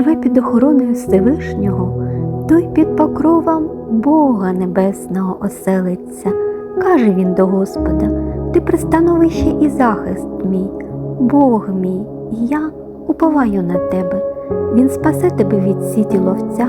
живе під охороною Всевишнього, той під покровом Бога Небесного оселиться. Каже він до Господа: Ти пристановище і захист мій, Бог мій, я уповаю на тебе. Він спасе тебе від сіті ловця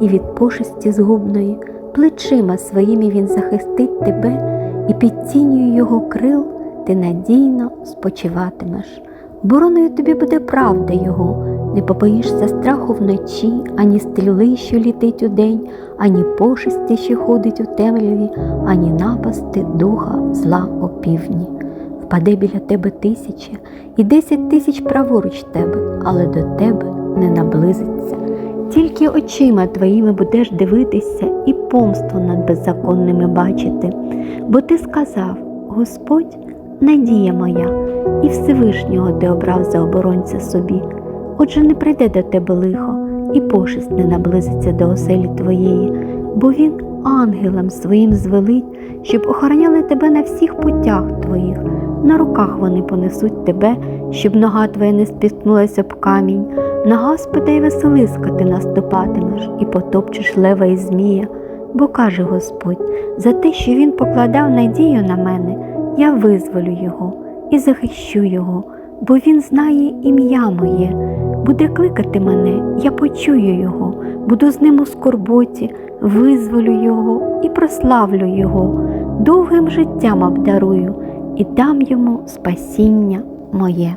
і від пошесті згубної, плечима своїми він захистить тебе, і під тінню його крил ти надійно спочиватимеш. Бороною тобі буде правда його, не побоїшся страху вночі, ані стріли, що літить удень, ані пошесті, що ходить у темряві, ані напасти духа зла опівдні. Впаде біля тебе тисяча і десять тисяч праворуч тебе, але до тебе не наблизиться. Тільки очима твоїми будеш дивитися і помсту над беззаконними бачити, бо ти сказав: Господь, надія моя, і Всевишнього ти обрав за оборонця собі. Отже, не прийде до тебе лихо, і пошесть не наблизиться до оселі твоєї, бо він ангелам своїм звелить, щоб охороняли тебе на всіх путях твоїх. На руках вони понесуть тебе, щоб нога твоя не спіткнулася об камінь. На Господа й Василиска ти наступатимеш і потопчеш лева і змія. Бо каже Господь, за те, що він покладав надію на мене, я визволю його і захищу його, бо він знає ім'я моє. Буде кликати мене, я почую його, буду з ним у скорботі, визволю його і прославлю його, довгим життям обдарую і дам йому спасіння моє.